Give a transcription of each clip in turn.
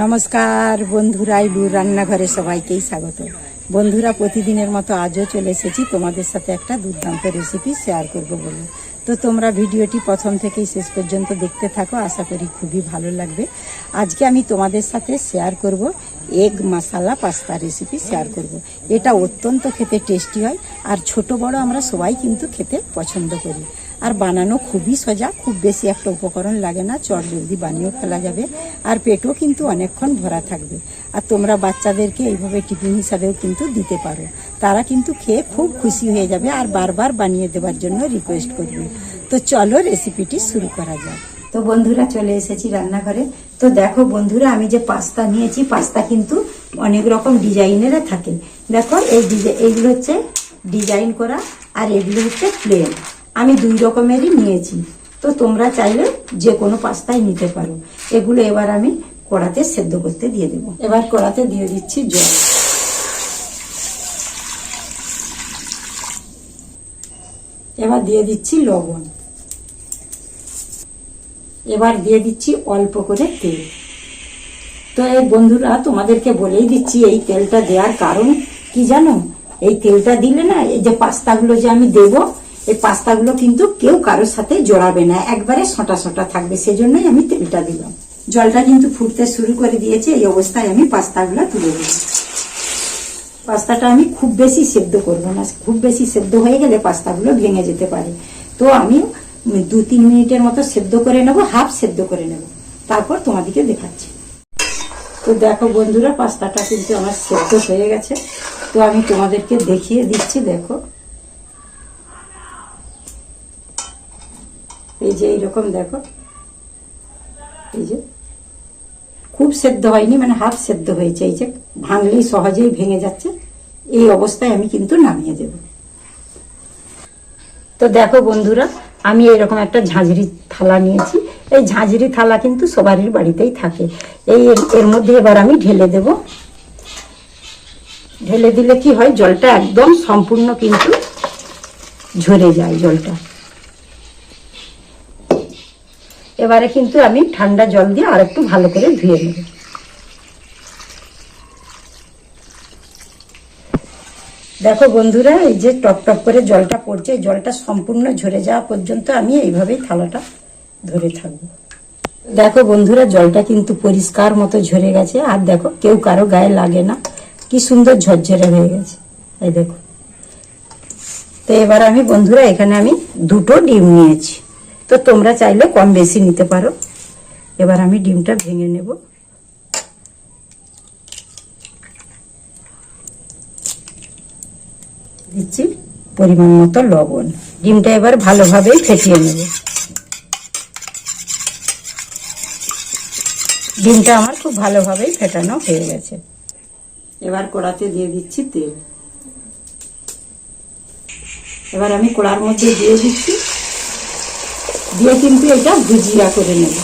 নমস্কার, বন্ধুরা ইলু রান্নাঘরে সবাইকেই স্বাগত। বন্ধুরা, প্রতিদিনের মতো আজও চলে এসেছি। তোমাদের সাথে একটা দুর্দান্ত রেসিপি শেয়ার করব বলে। তো তোমরা ভিডিওটি প্রথম থেকেই শেষ পর্যন্ত দেখতে থাকো, আশা করি খুবই ভালো লাগবে। আজকে আমি তোমাদের সাথে শেয়ার করব egg masala pasta recipe share করব। এটা অত্যন্ত খেতে টেস্টি হয়, আর ছোট বড় আমরা সবাই কিন্তু খেতে পছন্দ করি। আর বানানো খুবই সোজা, খুব বেশি একটা উপকরণ লাগে না, চট জলদি বানিয়েও ফেলা যাবে। আর পেটও কিন্তু অনেকক্ষণ ভরা থাকবে। আর তোমরা বাচ্চাদেরকে এইভাবে টিফিন হিসাবেও কিন্তু দিতে পারো। তারা কিন্তু খেয়ে খুব খুশি হয়ে যাবে আর বারবার বানিয়ে দেওয়ার জন্য রিকোয়েস্ট করবে। তো চলো রেসিপিটি শুরু করা যাক। তো বন্ধুরা, চলে এসেছি রান্নাঘরে। তো দেখো বন্ধুরা, আমি যে পাস্তা নিয়েছি, পাস্তা কিন্তু অনেক রকম ডিজাইনের থাকে। দেখো, এই এইগুলো হচ্ছে ডিজাইন করা আর এগুলো হচ্ছে প্লেন আমি দুই রকমেরই নিয়েছি। তো তোমরা চাইলে যে কোনো পাস্তাই নিতে পারো। এগুলো এবার আমি কড়াতে সেদ্ধ করতে দিয়ে দেবো। এবার কড়াতে দিয়ে দিচ্ছি জল। এবার দিয়ে দিচ্ছি লবণ। এবার দিয়ে দিচ্ছি অল্প করে তেল। তো এই বন্ধুরা, তোমাদেরকে বলেই দিচ্ছি, এই তেলটা দেওয়ার কারণ কি জানো? এই তেলটা দিলে না, এই যে পাস্তাগুলো যে আমি দেব এই পাস্তাগুলো কিন্তু কেউ কারোর সাথে জড়াবে না, একবারে সটা সটা থাকবে, সেজন্যই আমি তেলটা দিলাম। জলটা কিন্তু ফুটতে শুরু করে দিয়েছে, এই অবস্থায় আমি পাস্তাগুলো তুলে দেব পাস্তাটা আমি খুব বেশি সেদ্ধ করব না, খুব বেশি সেদ্ধ হয়ে গেলে পাস্তাগুলো ভেঙে যেতে পারে। তো আমি দু তিন মিনিটের মতো সেদ্ধ করে নেব, হাফ সেদ্ধ করে নেব। তারপর তোমাদেরকে দেখাচ্ছি। তো দেখো বন্ধুরা, পাস্তাটা কিন্তু আমার সেদ্ধ হয়ে গেছে। তো আমি তোমাদেরকে দেখিয়ে দিচ্ছি, দেখো। এই যে এইরকম দেখো। এই যে। খুব সেদ্ধ হয়নি মানে হাফ সেদ্ধ হয়েছে। এই যে ভাঙলেই সহজেই ভেঙে যাচ্ছে। এই অবস্থায় আমি কিন্তু নামিয়ে দেব। তো দেখো বন্ধুরা, আমি এরকম একটা ঝাঁঝরি থালা নিয়েছি। এই ঝাঁঝরি থালা কিন্তু সবারই বাড়িতেই থাকে। এই এর- এর মধ্যে এবার আমি ঢেলে দেব। ঢেলে দিলে কি হয়, জলটা একদম সম্পূর্ণ কিন্তু ঝরে যায় জলটা। এবারে কিন্তু আমি ঠান্ডা জল দিয়ে আর একটু ভালো করে ধুয়ে নেব। দেখো বন্ধুরা, এই যে টপ টপ করে জলটা পড়ছে জলটা সম্পূর্ণ ঝরে যাওয়া পর্যন্ত আমি এইভাবেই থালাটা ধরে থাকব। দেখো বন্ধুরা, জলটা কিন্তু পরিষ্কার মতো ঝরে গেছে, আর দেখো কেউ কারও গায়ে লাগে না, কি সুন্দর ঝরঝরে হয়ে গেছে। এই দেখো। তো এবার আমি বন্ধুরা, এখানে আমি দুটো ডিম নিয়েছি। তো তোমরা চাইলে কম বেশি নিতে পারো। এবার আমি ডিমটা ভেঙে নেব। দিচ্ছি পরিমাণ মতো লবণ। ডিমটা এবার ভালোভাবেই ফেটিয়ে নেব। ডিমটা আমার খুব ভালোভাবেই ফেটানো হয়ে গেছে। এবার কড়াতে দিয়ে দিচ্ছি তেল। এবার আমি কড়ার মধ্যে দিয়ে দিচ্ছি দিয়ে কিন্তু এটা ভুজিয়া করে নেব।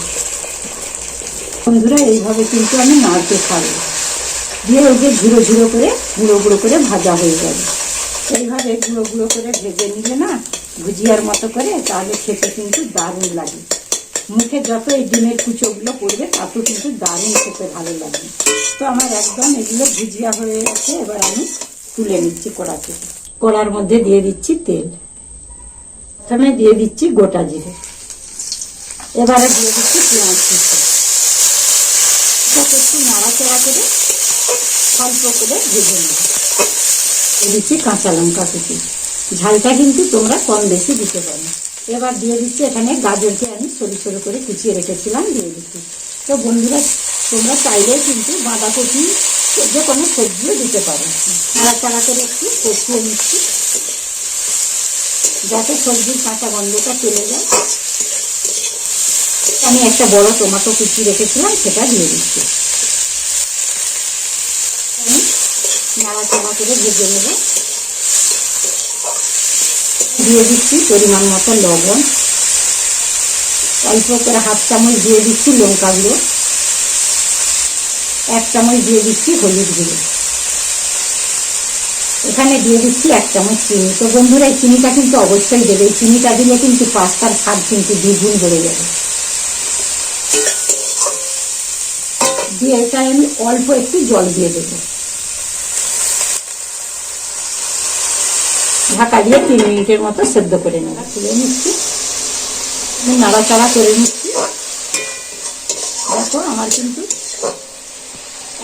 বন্ধুরা, এইভাবে কিন্তু আমি নাড়তে থাকব দিয়ে ওই যে ঝুড়ো ঝুড়ো করে, গুঁড়ো গুঁড়ো করে ভাজা হয়ে যাবে। এইভাবে গুঁড়ো গুঁড়ো করে ভেজে নিলে না, ভুজিয়ার মতো করে, তাহলে খেতে কিন্তু দারুণ লাগে। মুখে যত এই ডিমের কুচোগুলো পড়বে, তত কিন্তু দারুণ খেতে ভালো লাগে। তো আমার একদম এগুলো ভুজিয়া হয়ে গেছে, এবার আমি তুলে নিচ্ছি কড়া থেকে কড়ার মধ্যে দিয়ে দিচ্ছি তেল। প্রথমে দিয়ে দিচ্ছি গোটা জিরে। এবারে দিয়ে দিচ্ছি পেঁয়াজ কুচি। এটাকে একটু নাড়াচাড়া করে অল্প করে ভেজে নেব। দিচ্ছি কাঁচা লঙ্কা কুচি। ঝালটা কিন্তু তোমরা কম বেশি দিতে পারো। এবার দিয়ে দিচ্ছি এখানে গাজরকে আমি সরু সরু করে কুচিয়ে রেখেছিলাম, দিয়ে দিচ্ছি। তো বন্ধুরা, তোমরা চাইলে কিন্তু বাঁধাকপি, যে কোনো সবজিও দিতে পারো। নাড়াচাড়া করে একটু কষিয়ে নিচ্ছি। যাতে সবজির কাঁচা গন্ধটা চলে যায়। আমি একটা বড় টমেটো কুচি রেখেছিলাম, সেটা দিয়ে দিচ্ছি। আমি নাড়াচাড়া করে দিয়ে দিচ্ছি পরিমাণ মতো লবণ। অল্প করে হাফ চামচ দিয়ে দিচ্ছি লঙ্কা গুঁড়ো। এক চামচ দিয়ে দিচ্ছি হলুদ গুঁড়ো। এখানে দিয়ে দিচ্ছি এক চামচ চিনি। তো বন্ধুরা, এই চিনিটা কিন্তু অবশ্যই দেবে। চিনিটা দিলে কিন্তু পাস্তার স্বাদ কিন্তু দ্বিগুণ বেড়ে যাবে। দিয়ে এটা আমি অল্প একটু জল দিয়ে দেবো। ঢাকা দিয়ে তিন মিনিটের মতো সেদ্ধ করে নেব। তুলে নিচ্ছি। নাড়াচাড়া করে নিচ্ছি। দেখো, আমার কিন্তু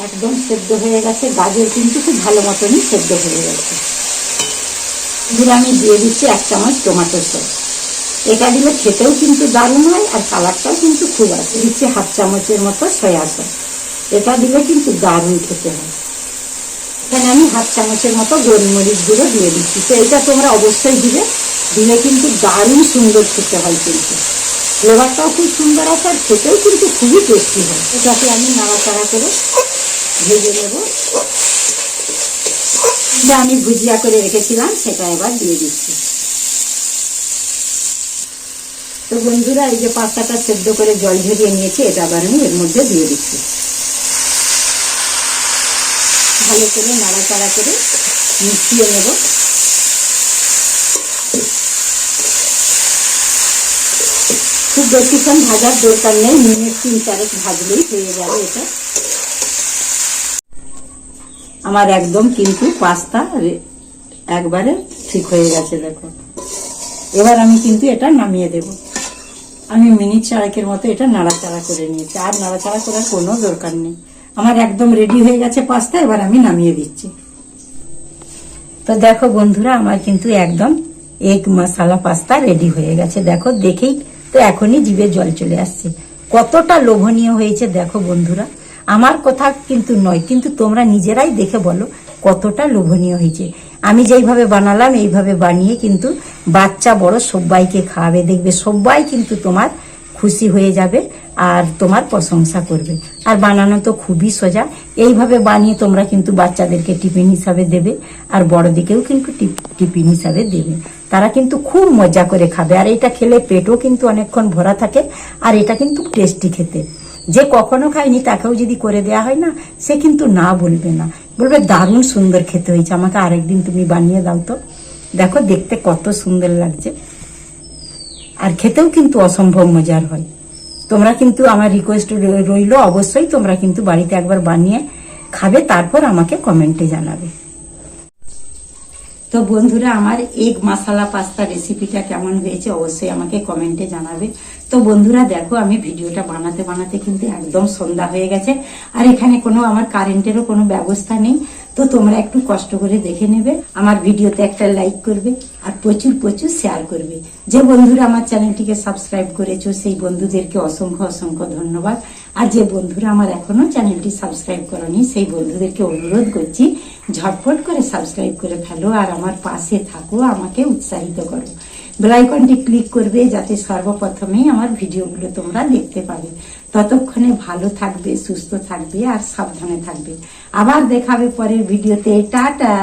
একদম সেদ্ধ হয়ে গেছে। গাজর কিন্তু খুব ভালো মতনই সেদ্ধ হয়ে গেছে। আমি দিয়ে দিচ্ছি এক চামচ টমেটো সস। এটা দিলে খেতেও কিন্তু দারুণ হয় আর কালারটাও কিন্তু খুব আছে। দিচ্ছি হাফ চামচের মতো সয়া সস। এটা দিলে কিন্তু দারুণ খেতে হয়। এখানে আমি হাফ চামচের মতো গোলমরিচ গুঁড়ো দিয়ে দিচ্ছি। তো এটা তোমরা অবশ্যই দিবে। দিলে কিন্তু দারুণ সুন্দর খেতে হয় কিন্তু। ফ্লেভারটাও খুব সুন্দর আছে আর খেতেও কিন্তু খুবই টেস্টি হয়। এটাকে আমি নাড়াচাড়া করে ভেজে নেব। আমি ভুজিয়া করে রেখেছিলাম, সেটা এবার দিয়ে দিচ্ছি। তো বন্ধুরা, এই যে পাস্তাটা সেদ্ধ করে জল ঝরিয়ে নিয়েছি, এটা আবার আমি এর মধ্যে দিয়ে দিচ্ছি। ভালো করে নাড়াচাড়া করে মিশিয়ে নেব। খুব বেশিক্ষণ ভাজার দরকার নেই, মিনিট তিন চারেক ভাজলেই হয়ে যাবে এটা। আমার একদম কিন্তু পাস্তা একবারে ঠিক হয়ে গেছে, দেখো। এবার আমি কিন্তু এটা নামিয়ে দেব। আমি মিনিট চারেকের মতো এটা নাড়াচাড়া করে নিয়েছি। আর নাড়াচাড়া করার কোনো দরকার নেই। আমার একদম রেডি হয়ে গেছে পাস্তা এবার আমি নামিয়ে দিচ্ছি। তো দেখো বন্ধুরা, আমার কিন্তু একদম এগ মশালা পাস্তা রেডি হয়ে গেছে। দেখো, দেখেই তো এখনই জিভে জল চলে আসছে। কতটা লোভনীয় হয়েছে দেখো বন্ধুরা। আমার কথা কিন্তু নয়, কিন্তু তোমরা নিজেরাই দেখে বলো কতটা লোভনীয় হয়েছে। আমি যেইভাবে বানালাম, এইভাবে বানিয়ে কিন্তু বাচ্চা বড় সবাইকে খাওয়াবে, দেখবে সবাই কিন্তু তোমার খুশি হয়ে যাবে আর তোমার প্রশংসা করবে। আর বানানো তো খুবই সোজা। এইভাবে বানিয়ে তোমরা কিন্তু বাচ্চাদেরকে টিফিন হিসাবে দেবে আর বড়দিকেও কিন্তু টিফিন হিসাবে দেবে। তারা কিন্তু খুব মজা করে খাবে। আর এটা খেলে পেটও কিন্তু অনেকক্ষণ ভরা থাকে আর এটা কিন্তু টেস্টি খেতে। যে কখনো খায়নি তাকেও যদি করে দেয়া হয় না, সে কিন্তু না বলবে না। বলবে, দারুণ সুন্দর খেতে হয়েছে। আমাকে আরেকদিন তুমি বানিয়ে দাও তো। দেখো, দেখতে কত সুন্দর লাগছে। আর খেতেও কিন্তু অসম্ভব মজার হয়। তোমরা কিন্তু আমার রিকোয়েস্ট রইল, অবশ্যই তোমরা কিন্তু বাড়িতে একবার বানিয়ে খাবে, তারপর আমাকে কমেন্টে জানাবে। তো বন্ধুরা, আমার এগ মশালা পাস্তা রেসিপিটা কেমন হয়েছে অবশ্যই আমাকে কমেন্টে জানাবে। তো বন্ধুরা, দেখো, আমি ভিডিওটা বানাতে বানাতে কিন্তু একদম সন্ধ্যা হয়ে গেছে। আর এখানে কোনো আমার কারেন্টেরও কোনো ব্যবস্থা নেই। তো তোমরা একটু কষ্ট করে দেখে নেবে। আমার ভিডিওতে একটা লাইক করবে আর প্রচুর প্রচুর শেয়ার করবে। যে বন্ধুরা আমার চ্যানেলটিকে সাবস্ক্রাইব করেছ, সেই বন্ধুদেরকে অসংখ্য অসংখ্য ধন্যবাদ। আর যে বন্ধুরা আমার এখনও চ্যানেলটি সাবস্ক্রাইব করনি, সেই বন্ধুদেরকে অনুরোধ করছি ঝটপট করে সাবস্ক্রাইব করে ফেলো আর আমার পাশে থাকো, আমাকে উৎসাহিত করো। বেলাইকনটি ক্লিক করবে যাতে সর্বপ্রথমেই আমার ভিডিওগুলো তোমরা দেখতে পাবে। ততক্ষণে ভালো থাকবে, সুস্থ থাকবে আর সাবধানে থাকবে। আবার দেখাবে পরের ভিডিওতে। টাটা!